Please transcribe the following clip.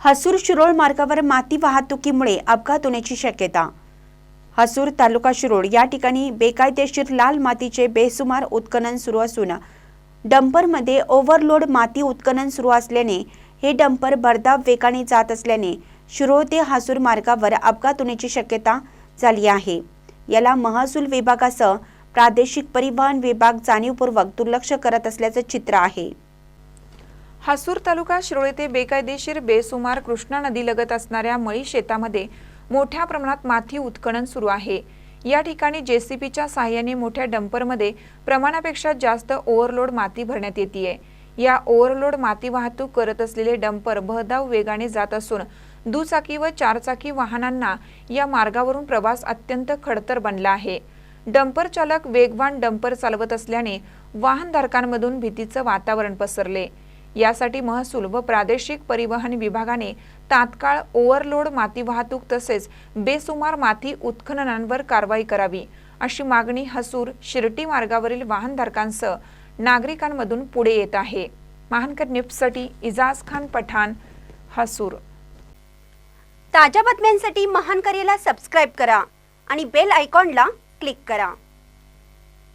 हसूर शिरोळ मार्गावर माती वाहतुकीमुळे अपघात होण्याची शक्यता. हसूर तालुका शिरोळ या ठिकाणी बेकायदेशीर लाल मातीचे बेसुमार उत्खनन सुरू असून डंपरमध्ये ओव्हरलोड माती उत्खनन सुरू असल्याने हे डंपर भरधाव वेगाने जात असल्याने शिरोळ ते हसूर मार्गावर अपघात होण्याची शक्यता झाली आहे. याला महसूल विभागासह प्रादेशिक परिवहन विभाग जाणीवपूर्वक दुर्लक्ष करत असल्याचं चित्र आहे. हासूर तालुका शिरोळ ते बेकायदेशीर बेसुमार कृष्णा नदीलगत असणाऱ्या मळी शेतामध्ये मोठ्या प्रमाणात माती उत्खनन सुरू आहे. या ठिकाणी जेसीबीच्या सहाय्याने मोठ्या डंपरमध्ये प्रमाणापेक्षा जास्त ओव्हरलोड माती भरण्यात येते या ओव्हरलोड माती वाहतूक करत असलेले डंपर बहदाव वेगाने जात असून दुचाकी व चारचाकी वाहनांना या मार्गावरून प्रवास अत्यंत खडतर बनला आहे. डंपर चालक वेगवान डंपर चालवत असल्याने वाहनधारकांमधून भीतीचं वातावरण पसरले. यासाठी महसूल व प्रादेशिक परिवहन विभागाने तात्काळ ओव्हरलोड माती वाहतूक तसेच बेसुमार माती उत्खननांवर कारवाई करावी अशी मागणी हसूर शिर्टी मार्गावरील वाहनधारकांसह नागरिकांमधून पुढे येत आहे. महानकर निप्ससाठी इजाज खान पठाण हसूर. ताज्या बातम्यांसाठी महानकरेला सबस्क्राईब करा आणि बेल आयकॉनला क्लिक करा.